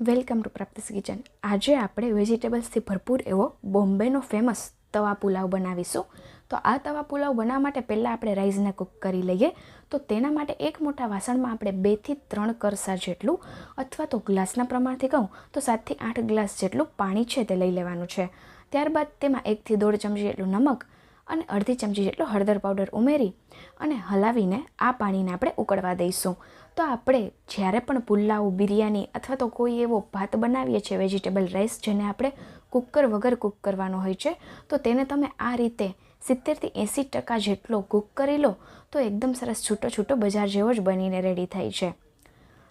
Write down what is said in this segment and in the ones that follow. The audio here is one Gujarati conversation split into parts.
Welcome to પ્રાપ્તિસ kitchen. આજે આપણે વેજીટેબલ્સથી ભરપૂર એવો બોમ્બેનો ફેમસ તવા પુલાવ બનાવીશું. તો આ તવા પુલાવ બનાવવા માટે પહેલાં આપણે રાઈસને કૂક કરી લઈએ. તો તેના માટે એક મોટા વાસણમાં આપણે બેથી ત્રણ કરસા જેટલું અથવા તો ગ્લાસના પ્રમાણથી કહું તો સાતથી આઠ ગ્લાસ જેટલું પાણી છે તે લઈ લેવાનું છે. ત્યારબાદ તેમાં એકથી દોઢ ચમચી જેટલું નમક અને અડધી ચમચી જેટલો હળદર પાવડર ઉમેરી અને હલાવીને આ પાણીને આપણે ઉકળવા દઈશું. તો આપણે જ્યારે પણ પુલાવ, બિરયાની અથવા તો કોઈ એવો ભાત બનાવીએ છીએ વેજીટેબલ રાઈસ જેને આપણે કુકર વગર કૂક કરવાનો હોય છે, તો તેને તમે આ રીતે સિત્તેરથી એંસી ટકા જેટલો કૂક કરી લો, તો એકદમ સરસ છૂટો છૂટો બજાર જેવો જ બનીને રેડી થાય છે.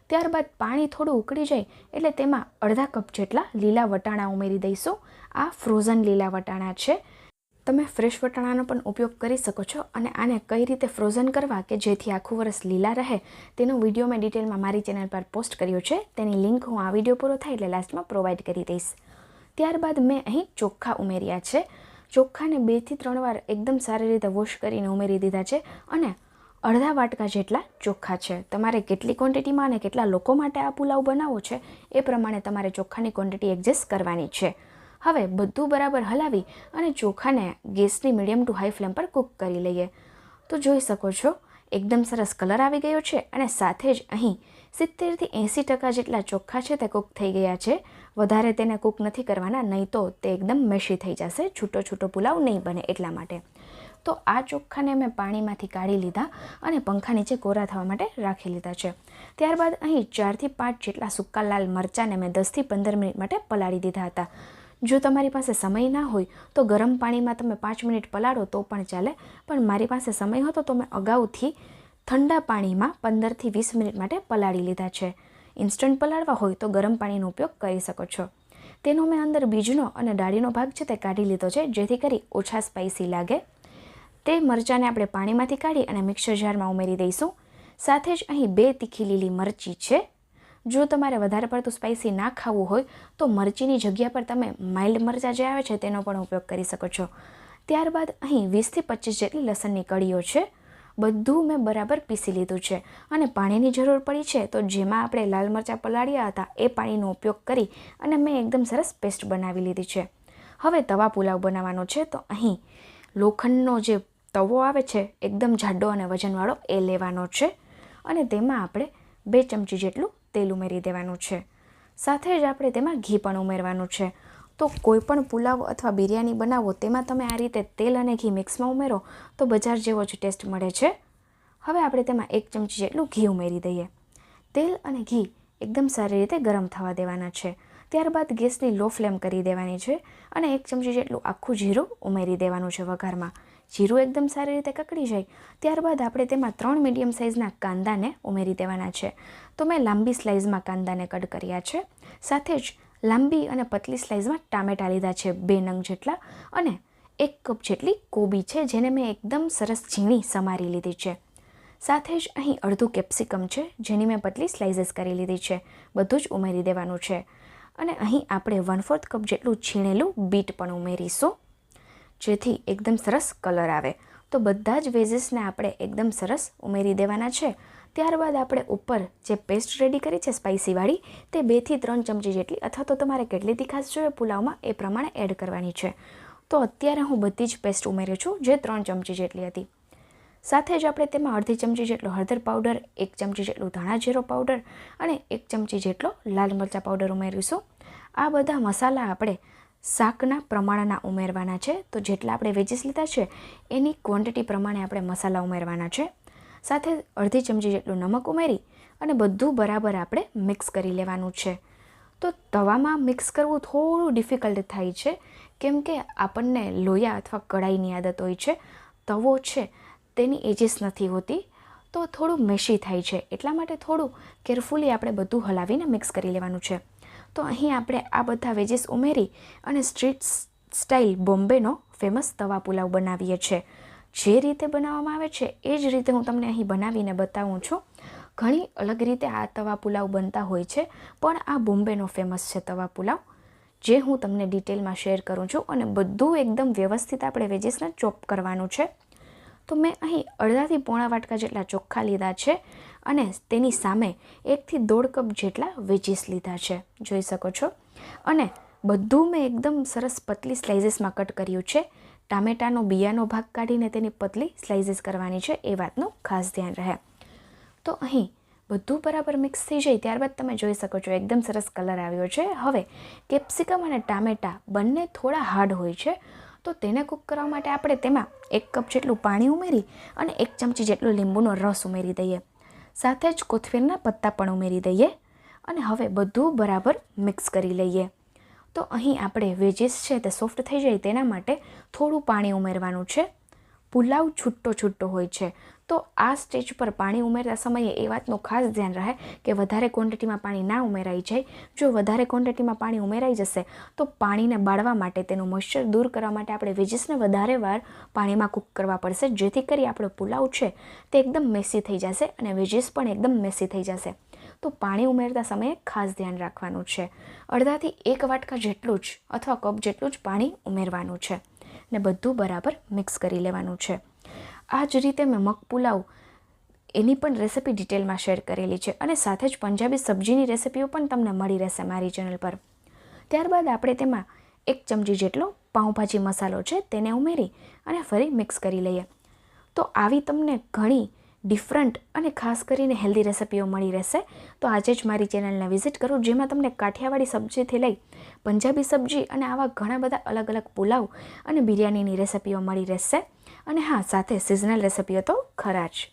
ત્યારબાદ પાણી થોડું ઉકળી જાય, એટલે તેમાં અડધા કપ જેટલા લીલા વટાણા ઉમેરી દઈશું. આ ફ્રોઝન લીલા વટાણા છે. તમે ફ્રેશ વટાણાનો પણ ઉપયોગ કરી શકો છો અને આને કઈ રીતે ફ્રોઝન કરવા કે જેથી આખું વરસ લીલા રહે, તેનો વીડિયો મેં ડિટેલમાં મારી ચેનલ પર પોસ્ટ કર્યો છે. તેની લિંક હું આ વીડિયો પૂરો થાય એટલે લાસ્ટમાં પ્રોવાઈડ કરી દઈશ. ત્યારબાદ મેં અહીં ચોખ્ખા ઉમેર્યા છે. ચોખ્ખાને બેથી ત્રણ વાર એકદમ સારી રીતે વોશ કરીને ઉમેરી દીધા છે અને અડધા વાટકા જેટલા ચોખ્ખા છે. તમારે કેટલી ક્વોન્ટિટીમાં અને કેટલા લોકો માટે આ પુલાવ બનાવવો છે એ પ્રમાણે તમારે ચોખ્ખાની ક્વોન્ટિટી એડજસ્ટ કરવાની છે. હવે બધું બરાબર હલાવી અને ચોખાને ગેસની મીડિયમ ટુ હાઈ ફ્લેમ પર કૂક કરી લઈએ. તો જોઈ શકો છો, એકદમ સરસ કલર આવી ગયો છે અને સાથે જ અહીં સિત્તેરથી એંસી ટકા જેટલા ચોખ્ખા છે તે કૂક થઈ ગયા છે. વધારે તેને કૂક નથી કરવાના, નહીં તો તે એકદમ મેશી થઈ જશે, છૂટો છૂટો પુલાવ નહીં બને એટલા માટે. તો આ ચોખ્ખાને મેં પાણીમાંથી કાઢી લીધા અને પંખા નીચે કોરા થવા માટે રાખી લીધા છે. ત્યારબાદ અહીં ચારથી પાંચ જેટલા સૂકા લાલ મરચાંને મેં દસથી પંદર મિનિટ માટે પલાળી દીધા હતા. જો તમારી પાસે સમય ના હોય તો ગરમ પાણીમાં તમે પાંચ મિનિટ પલાળો તો પણ ચાલે. પણ મારી પાસે સમય હતો તો મેં અગાઉથી ઠંડા પાણીમાં પંદરથી વીસ મિનિટ માટે પલાળી લીધા છે. ઇન્સ્ટન્ટ પલાળવા હોય તો ગરમ પાણીનો ઉપયોગ કરી શકો છો. તેનો મેં અંદર બીજનો અને ડાળીનો ભાગ છે તે કાઢી લીધો છે, જેથી કરી ઓછા સ્પાઇસી લાગે. તે મરચાંને આપણે પાણીમાંથી કાઢી અને મિક્સર જારમાં ઉમેરી દઈશું. સાથે જ અહીં બે તીખી લીલી મરચી છે. જો તમારે વધારે પડતું સ્પાઇસી ના ખાવું હોય, તો મરચીની જગ્યા પર તમે માઇલ્ડ મરચાં જે આવે છે તેનો પણ ઉપયોગ કરી શકો છો. ત્યારબાદ અહીં વીસથી પચીસ જેટલી લસણની કળીઓ છે. બધું મેં બરાબર પીસી લીધું છે અને પાણીની જરૂર પડી છે તો જેમાં આપણે લાલ મરચાં પલાળ્યા હતા એ પાણીનો ઉપયોગ કરી અને મેં એકદમ સરસ પેસ્ટ બનાવી લીધી છે. હવે તવા પુલાવ બનાવવાનો છે તો અહીં લોખંડનો જે તવો આવે છે એકદમ જાડો અને વજનવાળો એ લેવાનો છે અને તેમાં આપણે બે ચમચી જેટલું તેલ ઉમેરી દેવાનું છે. સાથે જ આપણે તેમાં ઘી પણ ઉમેરવાનું છે. તો કોઈ પણ પુલાવ અથવા બિરયાની બનાવો, તેમાં તમે આ રીતે તેલ અને ઘી મિક્સમાં ઉમેરો, તો બજાર જેવો જ ટેસ્ટ મળે છે. હવે આપણે તેમાં એક ચમચી જેટલું ઘી ઉમેરી દઈએ. તેલ અને ઘી એકદમ સારી રીતે ગરમ થવા દેવાના છે. ત્યારબાદ ગેસની લો ફ્લેમ કરી દેવાની છે અને એક ચમચી જેટલું આખું જીરું ઉમેરી દેવાનું છે વઘારમાં. જીરું એકદમ સારી રીતે કકડી જાય, ત્યારબાદ આપણે તેમાં ત્રણ મીડિયમ સાઇઝના કાંદાને ઉમેરી દેવાના છે. તો મેં લાંબી સ્લાઇઝમાં કાંદાને કટ કર્યા છે, સાથે જ લાંબી અને પતલી સ્લાઇઝમાં ટામેટા લીધા છે, બે નંગ જેટલા અને એક કપ જેટલી કોબી છે, જેને મેં એકદમ સરસ ઝીણી સમારી લીધી છે. સાથે જ અહીં અડધું કેપ્સિકમ છે, જેની મેં પતલી સ્લાઇસીસ કરી લીધી છે, બધું જ ઉમેરી દેવાનું છે. અને અહીં આપણે વન ફોર્થ કપ જેટલું છીણેલું બીટ પણ ઉમેરીશું. જેથી એકદમ સરસ કલર આવે. તો બધા જ વેજીસને આપણે એકદમ સરસ ઉમેરી દેવાના છે. ત્યારબાદ આપણે ઉપર જે પેસ્ટ રેડી કરી છે સ્પાઇસીવાળી તે બેથી ત્રણ ચમચી જેટલી અથવા તો તમારે કેટલી તીખાસ જોઈએ પુલાવમાં એ પ્રમાણે એડ કરવાની છે. તો અત્યારે હું બધી જ પેસ્ટ ઉમેરું છું જે ત્રણ ચમચી જેટલી હતી. સાથે જ આપણે તેમાં અડધી ચમચી જેટલો હળદર પાવડર, એક ચમચી જેટલું ધાણા જીરો પાવડર અને એક ચમચી જેટલો લાલ મરચાં પાવડર ઉમેરીશું. આ બધા મસાલા આપણે શાકના પ્રમાણના ઉમેરવાના છે. તો જેટલા આપણે વેજીસ લીધા છે, એની ક્વોન્ટિટી પ્રમાણે આપણે મસાલા ઉમેરવાના છે. સાથે અડધી ચમચી જેટલું નમક ઉમેરી અને બધું બરાબર આપણે મિક્સ કરી લેવાનું છે. તો તવામાં મિક્સ કરવું થોડું ડિફિકલ્ટ થાય છે. કેમ કે આપણને લોયા અથવા કઢાઈની આદત હોય છે. તવો છે, તેની એજીસ નથી હોતી. તો થોડું મેશી થાય છે. એટલા માટે થોડું કેરફુલી આપણે બધું હલાવીને મિક્સ કરી લેવાનું છે. તો અહીં આપણે આ બધા વેજીસ ઉમેરી અને સ્ટ્રીટ સ્ટાઇલ બોમ્બેનો ફેમસ તવા પુલાવ બનાવીએ છીએ જે રીતે બનાવવામાં આવે છે, એ જ રીતે હું તમને અહીં બનાવીને બતાવું છું. ઘણી અલગ રીતે આ તવા પુલાવ બનતા હોય છે, પણ આ બોમ્બેનો ફેમસ છે તવા પુલાવ. જે હું તમને ડિટેલમાં શેર કરું છું અને બધું એકદમ વ્યવસ્થિત આપણે વેજીસને ચોપ કરવાનું છે. તો મેં અહીં અડધાથી પોણા વાટકા જેટલા ચોખ્ખા લીધા છે અને તેની સામે એકથી દોઢ કપ જેટલા વેજીસ લીધા છે. જોઈ શકો છો? અને બધું મેં એકદમ સરસ પતલી સ્લાઇઝીસમાં કટ કર્યું છે. ટામેટાનો બિયાનો ભાગ કાઢીને તેની પતલી સ્લાઇઝીસ કરવાની છે, એ વાતનું ખાસ ધ્યાન રહે. તો અહીં બધું બરાબર મિક્સ થઈ જાય ત્યારબાદ તમે જોઈ શકો છો, એકદમ સરસ કલર આવ્યો છે. હવે કેપ્સિકમ અને ટામેટા બંને થોડા હાર્ડ હોય છે. તો તેને કૂક કરવા માટે આપણે તેમાં એક કપ જેટલું પાણી ઉમેરી અને એક ચમચી જેટલો લીંબુનો રસ ઉમેરી દઈએ. સાથે જ કોથમીરના પત્તા પણ ઉમેરી દઈએ અને હવે બધું બરાબર મિક્સ કરી લઈએ. તો અહીં આપણે વેજીસ છે તે સોફ્ટ થઈ જાય તેના માટે થોડું પાણી ઉમેરવાનું છે. પુલાવ છૂટો છૂટો હોય છે. તો આ સ્ટેજ પર પાણી ઉમેરતા સમયે એ વાતનું ખાસ ધ્યાન રહે કે વધારે ક્વોન્ટિટીમાં પાણી ના ઉમેરાઈ જાય. જો વધારે ક્વોન્ટિટીમાં પાણી ઉમેરાઈ જશે, તો પાણીને બાળવા માટે તેનું મોઇશ્ચર દૂર કરવા માટે આપણે વેજીસને વધારે વાર પાણીમાં કૂક કરવા પડશે, જેથી કરી આપણો પુલાવ છે તે એકદમ મેસી થઈ જશે અને વેજીસ પણ એકદમ મેસી થઈ જશે. તો પાણી ઉમેરતા સમયે ખાસ ધ્યાન રાખવાનું છે. અડધાથી એક વાટકા જેટલું જ અથવા કપ જેટલું જ પાણી ઉમેરવાનું છે. ને બધું બરાબર મિક્સ કરી લેવાનું છે. આ જ રીતે મેં મગ પુલાવ એની પણ રેસિપી ડિટેલમાં શેર કરેલી છે અને સાથે જ પંજાબી સબ્જીની રેસિપીઓ પણ તમને મળી રહેશે મારી ચેનલ પર. ત્યારબાદ આપણે તેમાં એક ચમચી જેટલો પાઉંભાજી મસાલો છે તેને ઉમેરી અને ફરી મિક્સ કરી લઈએ. તો આવી તમને ઘણી ડિફરન્ટ અને ખાસ કરીને હેલ્ધી રેસિપીઓ મળી રહેશે. તો આજે જ મારી ચેનલને વિઝિટ કરો, જેમાં તમને કાઠિયાવાડી સબ્જીથી લઈ પંજાબી સબ્જી અને આવા ઘણા બધા અલગ અલગ પુલાવ અને બિરયાનીની રેસિપીઓ મળી રહેશે. અને હા, સાથે સિઝનલ રેસિપીઓ તો ખરા જ.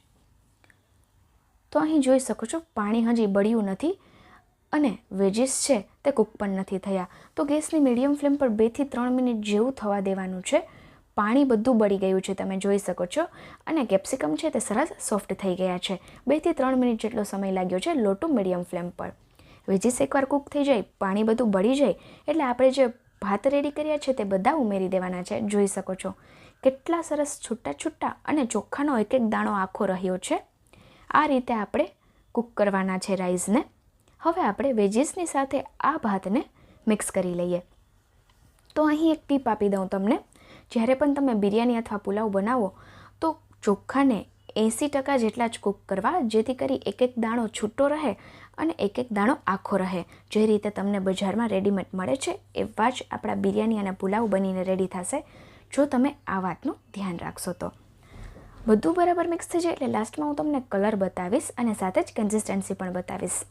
તો અહીં જોઈ શકો છો, પાણી હજી બળ્યું નથી અને વેજીસ છે તે કૂક પણ નથી થયા. તો ગેસની મીડિયમ ફ્લેમ પર બેથી ત્રણ મિનિટ જેવું થવા દેવાનું છે. પાણી બધું બળી ગયું છે, તમે જોઈ શકો છો. અને કેપ્સિકમ છે તે સરસ સોફ્ટ થઈ ગયા છે. બેથી ત્રણ મિનિટ જેટલો સમય લાગ્યો છે લો ટુ મીડિયમ ફ્લેમ પર. વેજીસ એકવાર કૂક થઈ જાય, પાણી બધું બળી જાય, એટલે આપણે જે ભાત રેડી કર્યા છે તે બધા ઉમેરી દેવાના છે, જોઈ શકો છો. કેટલા સરસ છૂટા છૂટા અને ચોખાનો એક એક દાણો આખો રહ્યો છે. આ રીતે આપણે કૂક કરવાના છે રાઈસને. હવે આપણે વેજીસની સાથે આ ભાતને મિક્સ કરી લઈએ. તો અહીં એક ટીપ આપી દઉં તમને. જ્યારે પણ તમે બિરયાની અથવા પુલાવ બનાવો, તો ચોખાને એંસી ટકા જેટલા જ કૂક કરવા, જેથી કરી એક એક દાણો છૂટો રહે અને એક એક દાણો આખો રહે. જે રીતે તમને બજારમાં રેડીમેડ મળે છે, એવા જ આપણા બિરયાની અને પુલાવ બનીને રેડી થશે. જો તમે આ વાતનું ધ્યાન રાખશો તો. બધું બરાબર મિક્સ થઈ જાય એટલે લાસ્ટમાં હું તમને કલર બતાવીશ અને સાથે જ કન્સિસ્ટન્સી પણ બતાવીશ.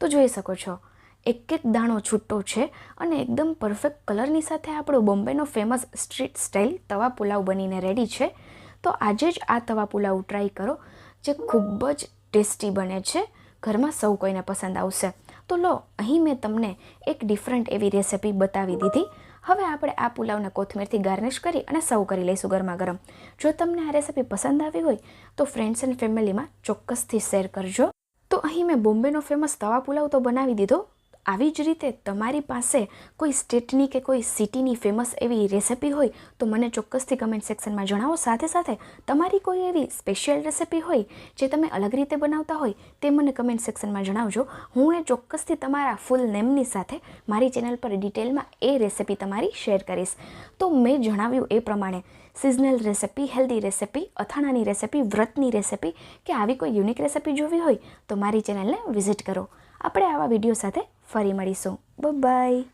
તો જોઈ શકો છો એક એક દાણો છૂટો છે અને એકદમ પરફેક્ટ કલરની સાથે આપણો બોમ્બેનો ફેમસ સ્ટ્રીટ સ્ટાઇલ તવા પુલાવ બનીને રેડી છે. તો આજે જ આ તવા પુલાવ ટ્રાય કરો, જે ખૂબ જ ટેસ્ટી બને છે. ઘરમાં સૌ કોઈને પસંદ આવશે. તો લો, અહીં મેં તમને એક ડિફરન્ટ એવી રેસિપી બતાવી દીધી. હવે આપણે આ પુલાવને કોથમીરથી ગાર્નિશ કરી અને સર્વ કરી લઈશું ગરમા ગરમ. જો તમને આ રેસીપી પસંદ આવી હોય, તો ફ્રેન્ડ્સ એન્ડ ફેમિલીમાં ચોક્કસથી શેર કરજો. તો અહીં મેં બોમ્બેનો ફેમસ તવા પુલાવ તો બનાવી દીધો આવી જ રીતે તમારી પાસે કોઈ સ્ટેટની કે કોઈ સિટીની ફેમસ એવી રેસિપી હોય તો મને ચોક્કસથી કમેન્ટ સેક્શનમાં જણાવો. સાથે સાથે તમારી કોઈ એવી સ્પેશિયલ રેસિપી હોય જે તમે અલગ રીતે બનાવતા હોય તે મને કમેન્ટ સેક્શનમાં જણાવજો. હું એ ચોક્કસથી તમારા ફૂલ નેમની સાથે મારી ચેનલ પર ડિટેલમાં એ રેસિપી તમારી શેર કરીશ. તો મેં જણાવ્યું એ પ્રમાણે સિઝનલ રેસિપી હેલ્ધી રેસિપી, અથાણાની રેસિપી, વ્રતની રેસિપી કે આવી કોઈ યુનિક રેસિપી જોવી હોય તો મારી ચેનલને વિઝિટ કરો. આપણે આવા વીડિયો સાથે ફરી મળીશું. બાય